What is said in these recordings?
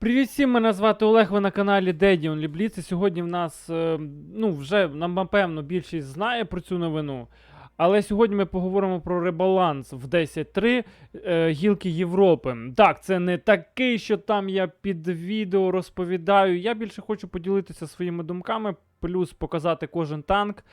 Привіт всім, мене звати Олег, ви на каналі Дедіон Лібліц. Сьогодні в нас, е, ну, вже напевно, більшість знає про цю новину. Але сьогодні ми поговоримо про ребаланс в 10.3 е, гілки Європи. Так, це не такий, що там я під відео розповідаю. Я більше хочу поділитися своїми думками, плюс показати кожен танк.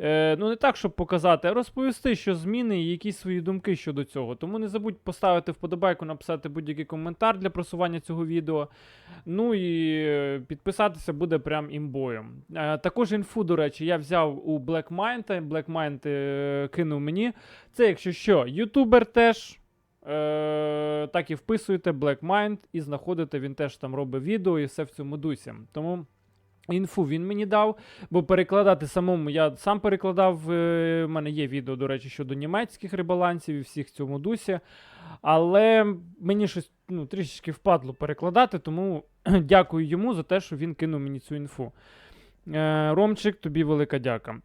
Е, ну, не так, щоб показати, а розповісти, що зміни і якісь свої думки щодо цього. Тому не забудь поставити вподобайку, написати будь-який коментар для просування цього відео. Ну і е, підписатися буде прям імбою. Е, також інфу, до речі, я взяв у BlackMind. BlackMind е, кинув мені. Це, якщо що, ютубер теж. Е, так і вписуєте BlackMind і знаходите, він теж там робить відео і все в цьому дусі. Тому. Інфу він мені дав, бо перекладати самому я сам перекладав. е, в мене є відео, до речі, щодо німецьких ребалансів і всіх в цьому дусі. Але мені щось ну, трішечки впадло перекладати, тому дякую йому за те, що він кинув мені цю інфу. Е, Ромчик, тобі велика дяка.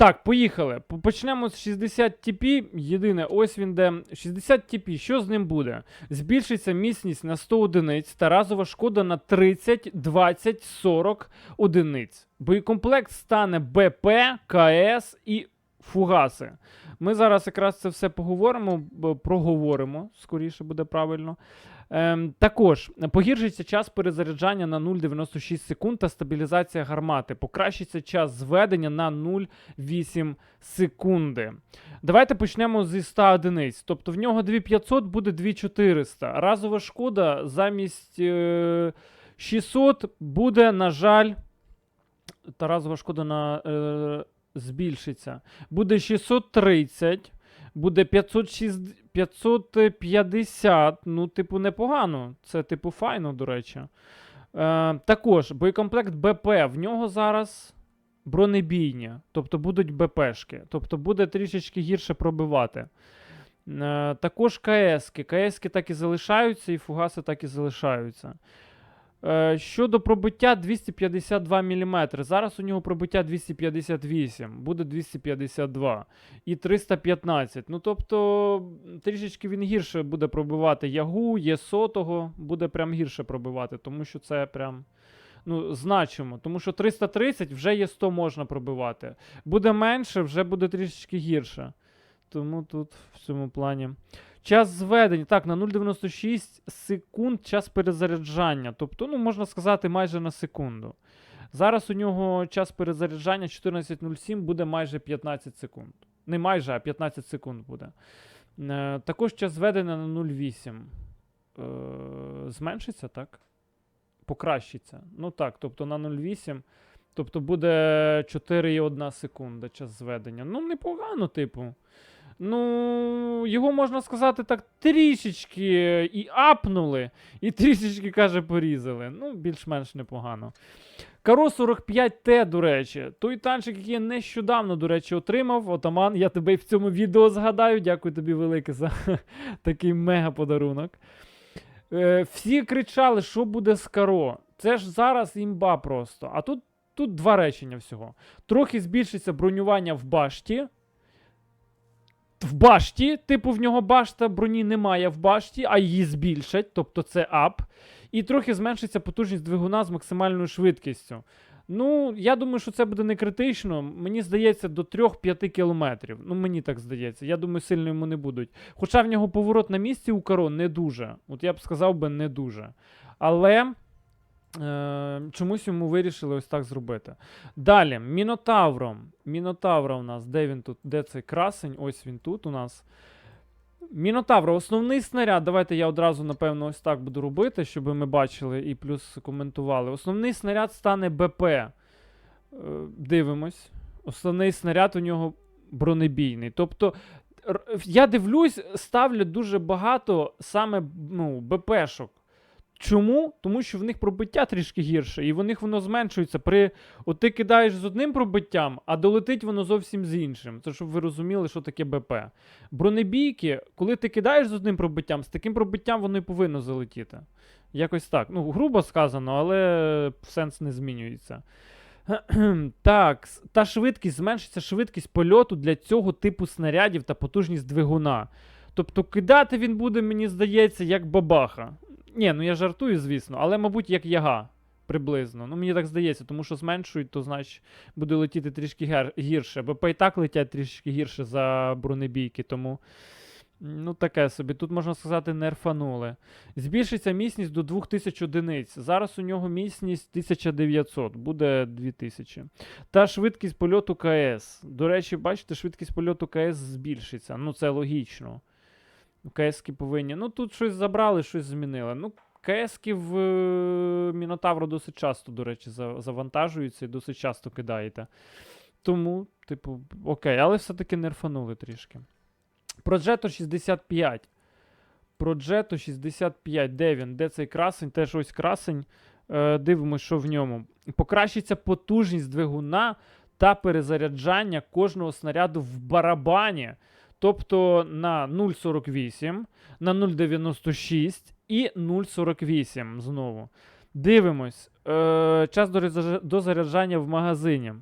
Так, поїхали. Почнемо з 60 TP. Єдине, ось він де. 60 TP, що з ним буде? Збільшиться міцність на 100 одиниць та разова шкода на 30, 20, 40 одиниць. Боєкомплект стане БП, КС і фугаси. Ми зараз якраз це все поговоримо, проговоримо, скоріше буде правильно. Ем, також погіршиться час перезаряджання на 0,96 секунд та стабілізація гармати. Покращиться час зведення на 0,8 секунди. Давайте почнемо зі 100 одиниць. Тобто в нього 2500 буде 2400. Разова шкода замість е, 600 буде, на жаль, та разова шкода на, е, збільшиться. Буде 630. Буде 560, 550, ну, типу, непогано. Це, типу, файно, до речі. Е, також боєкомплект БП. В нього зараз бронебійні, тобто будуть БПшки. Тобто буде трішечки гірше пробивати. Е, також КСки. КСки так і залишаються, і фугаси так і залишаються. Е, щодо пробиття 252 мм. Зараз у нього пробиття 258, буде 252 і 315. Ну, тобто, трішечки він гірше буде пробивати ягу, є сотого, буде прям гірше пробивати, тому що це прям. Ну, значимо, тому що 330 вже є 100 можна пробивати. Буде менше, вже буде трішечки гірше. Тому тут в цьому плані. Час зведення. Так, на 0,96 секунд час перезаряджання. Тобто, ну, можна сказати, майже на секунду. Зараз у нього час перезаряджання 14.07 буде майже 15 секунд. Не майже, а 15 секунд буде. Е, також час зведення на 0,8. Е, зменшиться, так? Покращиться. Ну так, тобто на 0,8. Тобто буде 4,1 секунда час зведення. Ну, непогано, типу. Ну, його можна сказати так, трішечки і апнули, і трішечки, каже, порізали. Ну, більш-менш непогано. Каро 45Т, до речі, той танчик, який я нещодавно, до речі, отримав. Отаман, я тебе в цьому відео згадаю. Дякую тобі велике за такий мега подарунок. Е, всі кричали, що буде з Каро. Це ж зараз імба просто. А тут, тут два речення всього. Трохи збільшиться бронювання в башті. В башті, типу, в нього башта броні немає в башті, а її збільшать, тобто це ап. І трохи зменшиться потужність двигуна з максимальною швидкістю. Ну, я думаю, що це буде не критично. Мені здається, до 3-5 кілометрів. Ну, мені так здається. Я думаю, сильно йому не будуть. Хоча в нього поворот на місці у Каро не дуже. От я б сказав би, не дуже. Але. Е, чомусь йому вирішили ось так зробити. Далі, Мінотавром. Мінотавра у нас. Де він тут? Де цей красень? Ось він тут у нас. Мінотавра, основний снаряд. Давайте я одразу, напевно, ось так буду робити, щоб ми бачили і плюс коментували. Основний снаряд стане БП. Е, дивимось. Основний снаряд у нього бронебійний. Тобто, я дивлюсь, ставлять дуже багато саме ну, БПшок. Чому? Тому що в них пробиття трішки гірше, і в них воно зменшується. При... От ти кидаєш з одним пробиттям, а долетить воно зовсім з іншим. Це щоб ви розуміли, що таке БП. Бронебійки, коли ти кидаєш з одним пробиттям, з таким пробиттям воно і повинно залетіти. Якось так. Ну, грубо сказано, але сенс не змінюється. Так, та швидкість зменшиться швидкість польоту для цього типу снарядів та потужність двигуна. Тобто кидати він буде, мені здається, як бабаха. Ні, ну я жартую, звісно, але, мабуть, як яга. Приблизно. Ну, мені так здається, тому що зменшують, то значить буде летіти трішки гірше. БП і так летять трішки гірше за бронебійки, тому. Ну, таке собі. Тут можна сказати, нерфанули. Збільшиться міцність до 2000 одиниць. Зараз у нього міцність 1900, буде 2000. Та швидкість польоту КС. До речі, бачите, швидкість польоту КС збільшиться. Ну, це логічно. КСки повинні. Ну, тут щось забрали, щось змінили. Ну, КСки в е, Мінотавру досить часто, до речі, завантажуються і досить часто кидаєте. Тому, типу, окей, але все-таки нерфанули трішки. Progetto 65. Progetto 65. Де він? Де цей красень? Теж ось красень. Е, дивимось, що в ньому. Покращиться потужність двигуна та перезаряджання кожного снаряду в барабані. Тобто на 0,48, на 0,96 і 0,48 знову. Дивимось. Е, час до, заряджання в магазині.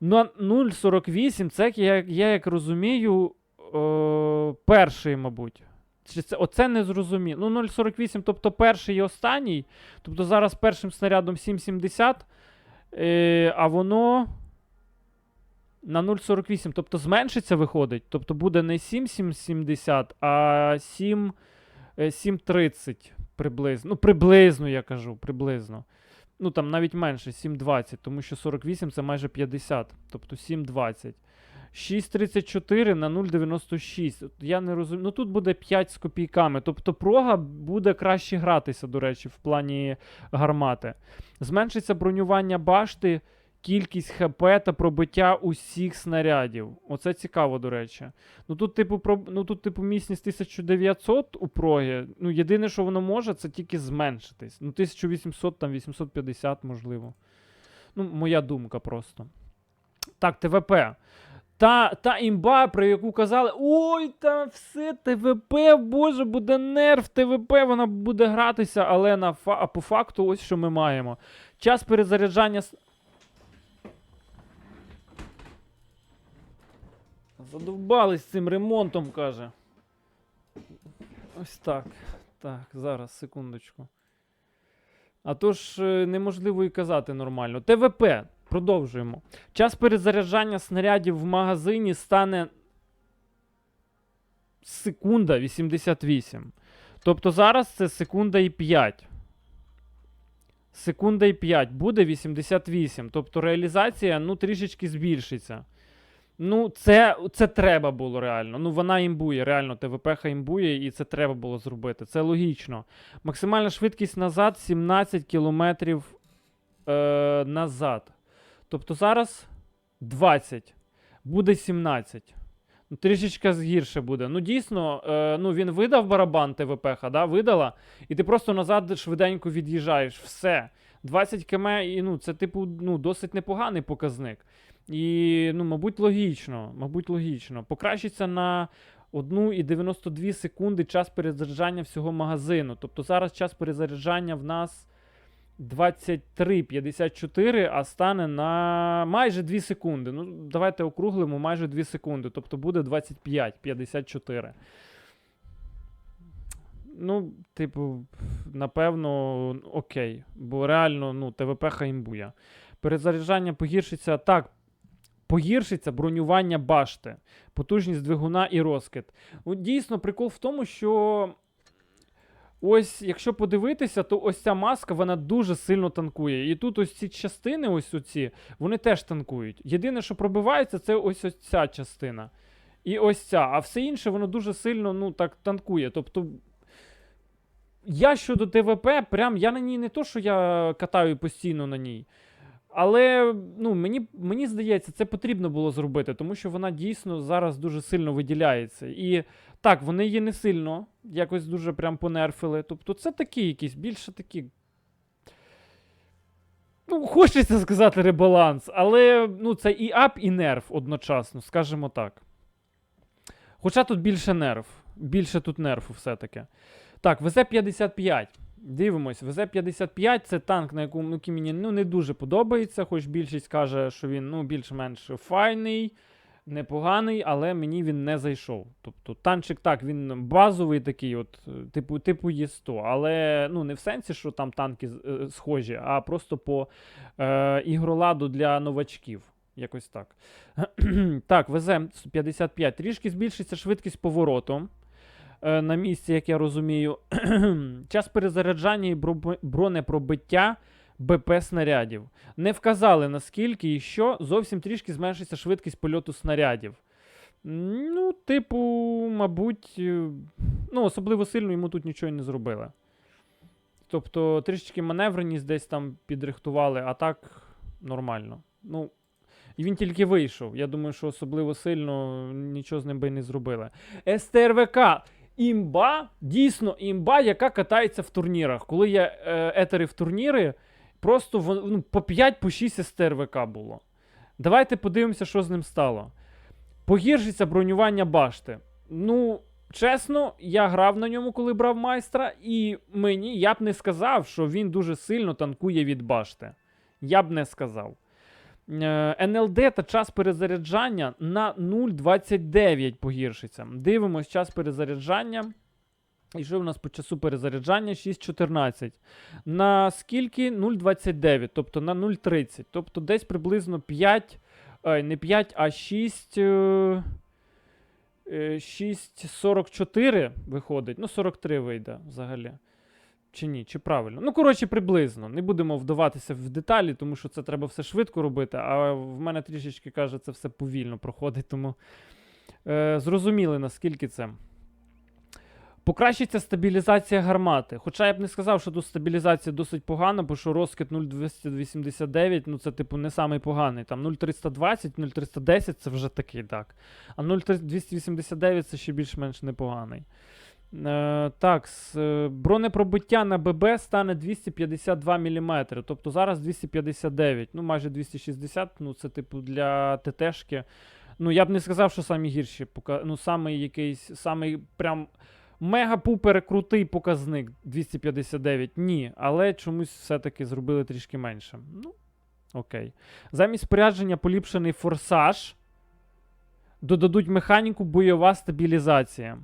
На 0,48 це, як, я як розумію, е, перший, мабуть. Чи це, оце не зрозуміло. Ну, 0,48, тобто перший і останній. Тобто зараз першим снарядом 7,70, е, а воно на 0,48. Тобто зменшиться виходить. Тобто буде не 7,770, а 7, е, 7,30 приблизно. Ну, приблизно, я кажу, приблизно. Ну, там навіть менше, 7,20, тому що 48 це майже 50, тобто 7,20. 6,34 на 0,96. Я не розумію. Ну тут буде 5 з копійками. Тобто прога буде краще гратися, до речі, в плані гармати. Зменшиться бронювання башти, кількість ХП та пробиття усіх снарядів. Оце цікаво, до речі. Ну тут, типу, про... ну, тут, типу, міцність 1900 у прогі. Ну, єдине, що воно може, це тільки зменшитись. Ну, 1800, там 850, можливо. Ну, моя думка просто. Так, ТВП. Та, та імба, про яку казали, ой, та все, ТВП, боже, буде нерв, ТВП, вона буде гратися, але на фа... а по факту ось що ми маємо. Час перезаряджання. Задовбались цим ремонтом, каже. Ось так. Так, зараз, секундочку. А то ж е, неможливо і казати нормально. ТВП. Продовжуємо. Час перезаряджання снарядів в магазині стане секунда 88. Тобто зараз це секунда і 5. Секунда і 5 буде 88. Тобто реалізація ну, трішечки збільшиться. Ну, це, це треба було реально. Ну, вона імбує, реально, ТВП імбує, і це треба було зробити. Це логічно. Максимальна швидкість назад 17 км е, назад. Тобто зараз 20, буде 17. Ну, трішечки згірше буде. Ну, дійсно, е, ну, він видав барабан ТВП, да, видала, і ти просто назад швиденько від'їжджаєш. Все. 20 км, і ну, це, типу, ну, досить непоганий показник. І, ну, мабуть, логічно. Мабуть, логічно. Покращиться на 1,92 секунди час перезаряджання всього магазину. Тобто зараз час перезаряджання в нас 23,54, а стане на майже 2 секунди. Ну, давайте округлимо майже 2 секунди. Тобто буде 25,54. Ну, типу, напевно, окей. Бо реально, ну, ТВП хаімбує. Перезаряджання погіршиться. Так, погіршиться бронювання башти, потужність двигуна і розкид. Ну, дійсно, прикол в тому, що. Ось, якщо подивитися, то ось ця маска вона дуже сильно танкує. І тут ось ці частини, ось оці, вони теж танкують. Єдине, що пробивається, це ось ось ця частина. І ось ця. А все інше, воно дуже сильно ну, так танкує. Тобто. Я щодо ТВП, прям я на ній не то, що я катаю постійно на ній. Але ну, мені, мені здається, це потрібно було зробити, тому що вона дійсно зараз дуже сильно виділяється. І так, вони її не сильно якось дуже прям понерфили. Тобто це такі якісь, більше такі. Ну, хочеться сказати ребаланс, але ну, це і ап, і нерв одночасно, скажімо так. Хоча тут більше нерв. Більше тут нерфу все-таки. Так, ВЗ-55. Дивимось, ВЗ-55 це танк, на якому який мені ну, не дуже подобається, хоч більшість каже, що він ну, більш-менш файний. непоганий, але мені він не зайшов. Тобто танчик так, він базовий такий, от, е, типу, типу Є100, але ну, не в сенсі, що там танки е, схожі, а просто по е, ігроладу для новачків. Якось так. так, везем 55. Трішки збільшиться швидкість повороту. Е, На місці, як я розумію, час перезаряджання і бронепробиття БП снарядів. Не вказали наскільки і що, зовсім трішки зменшиться швидкість польоту снарядів. Ну, типу, мабуть, е, ну, особливо сильно йому тут нічого не зробили. Тобто, трішечки маневреність десь там підрихтували, а так нормально. Ну, і він тільки вийшов. Я думаю, що особливо сильно нічого з ним би не зробили. СТРВК. Імба, дійсно імба, яка катається в турнірах. Коли я е, етерив турніри, просто ну, по 5-6 СТРВК було. Давайте подивимося, що з ним стало. Погіршиться бронювання башти. Ну, чесно, я грав на ньому, коли брав майстра, і мені я б не сказав, що він дуже сильно танкує від башти. Я б не сказав. Е, НЛД та час перезаряджання на 0,29 погіршиться. Дивимось час перезаряджання. І що в нас по часу перезаряджання? 6,14. На скільки? 0,29, тобто на 0,30. Тобто десь приблизно 5, не 5, а 6. е, е, 6,44 виходить. Ну, 43 вийде взагалі. Чи ні, чи правильно? Ну, коротше, приблизно. Не будемо вдаватися в деталі, тому що це треба все швидко робити, а в мене трішечки каже, це все повільно проходить, тому е, зрозуміли, наскільки це. Покращиться стабілізація гармати. Хоча я б не сказав, що тут стабілізація досить погана, бо що розкид 0,289, ну це типу не самий поганий. Там 0,320, 0,310 це вже такий так. А 0,289 це ще більш-менш непоганий. Е, так, е, бронепробиття на ББ стане 252 мм. Тобто зараз 259, ну майже 260, ну це типу для ТТшки. Ну, я б не сказав, що самі гірші. Ну, самий якийсь, самий прям мега-пупер крутий показник 259. Ні, але чомусь все-таки зробили трішки менше. Ну, окей. Замість спорядження поліпшений форсаж. Додадуть механіку бойова стабілізація.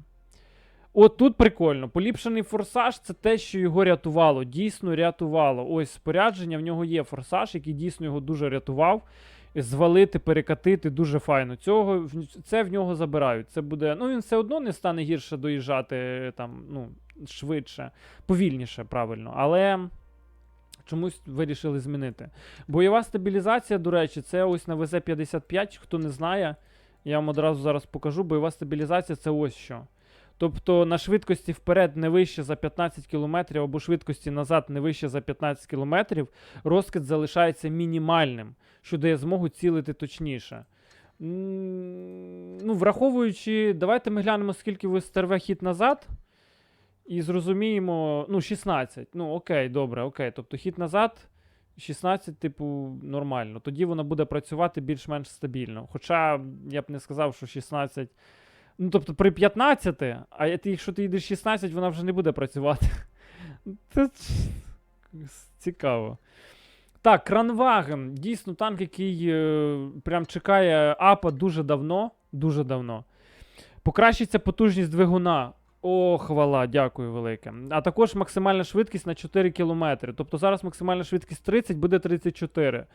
От тут прикольно. Поліпшений форсаж це те, що його рятувало. Дійсно рятувало. Ось спорядження, в нього є форсаж, який дійсно його дуже рятував. Звалити, перекатити дуже файно. Цього це в нього забирають. Це буде. Ну він все одно не стане гірше доїжджати там, ну, швидше, повільніше, правильно. Але чомусь вирішили змінити. Бойова стабілізація, до речі, це ось на ВЗ-55. Хто не знає, я вам одразу зараз покажу. Бойова стабілізація це ось що. Тобто на швидкості вперед не вище за 15 км або швидкості назад не вище за 15 км, розкид залишається мінімальним, що дає змогу цілити точніше. Ну, враховуючи, давайте ми глянемо, скільки ви стерве хід назад. І зрозуміємо, ну, 16. Ну, окей, добре, окей. Тобто хід назад 16, типу, нормально. Тоді вона буде працювати більш-менш стабільно. Хоча я б не сказав, що 16. Ну, тобто при 15, а якщо ти йдеш 16, вона вже не буде працювати. Це цікаво. Так, Кранваген. Дійсно, танк, який е, прям чекає апа дуже давно. Дуже давно. Покращиться потужність двигуна. О, хвала, дякую велике. А також максимальна швидкість на 4 км. Тобто зараз максимальна швидкість 30, буде 34.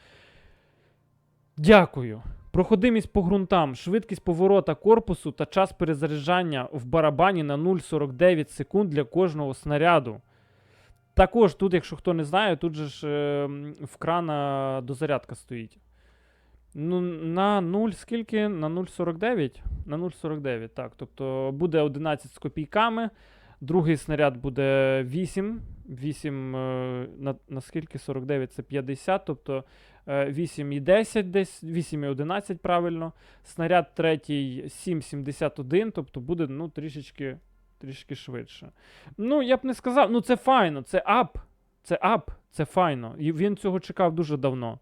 Дякую. Проходимість по ґрунтам, швидкість поворота корпусу та час перезаряджання в барабані на 0,49 секунд для кожного снаряду. Також тут, якщо хто не знає, тут же ж е, в крана дозарядка стоїть. Ну, на 0 скільки? На 0,49? На 0,49, так. Тобто буде 11 з копійками. Другий снаряд буде 8. 8 е, на, на скільки? 49 це 50. Тобто 8 і 10 десь, 8 і 11 правильно. Снаряд третій 7,71, тобто буде ну, трішечки, трішки швидше. Ну, я б не сказав, ну це файно, це ап. Це ап, це файно. І він цього чекав дуже давно.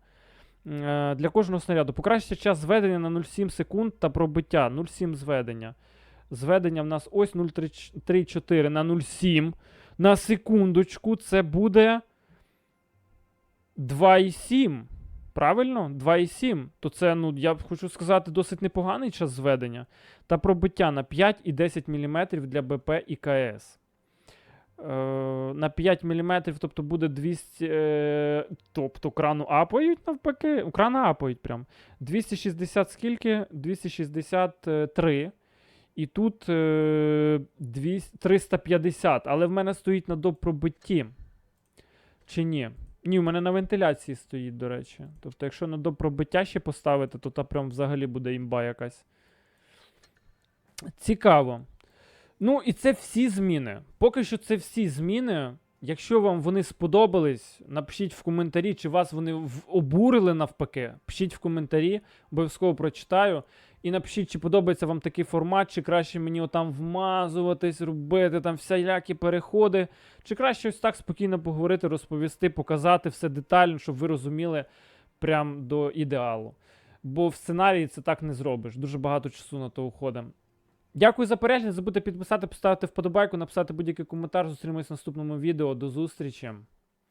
Е, Для кожного снаряду. Покращиться час зведення на 0,7 секунд та пробиття. 0,7 зведення. Зведення в нас ось 0,34 на 0,7. На секундочку, це буде 2,7. Правильно? 2,7. То це, ну, я хочу сказати, досить непоганий час зведення. Та пробиття на 5 і 10 мм для БП і КС. Е, на 5 мм, тобто буде 200. Е, тобто крану апають навпаки. Крана апають прям. 260 скільки? 263. І тут е, 200, 350. Але в мене стоїть на допробитті. Чи ні? Ні, у мене на вентиляції стоїть, до речі. Тобто, якщо на допробиття ще поставити, то та прям взагалі буде імба якась. Цікаво. Ну, і це всі зміни. Поки що це всі зміни. Якщо вам вони сподобались, напишіть в коментарі, чи вас вони обурили навпаки. Пишіть в коментарі, обов'язково прочитаю. І напишіть, чи подобається вам такий формат, чи краще мені отам вмазуватись, робити там всілякі переходи, чи краще ось так спокійно поговорити, розповісти, показати все детально, щоб ви розуміли прям до ідеалу. Бо в сценарії це так не зробиш. Дуже багато часу на то уходить. Дякую за перегляд. Не забудьте підписати, поставити вподобайку, написати будь-який коментар. Зустрінемось в наступному відео. До зустрічі.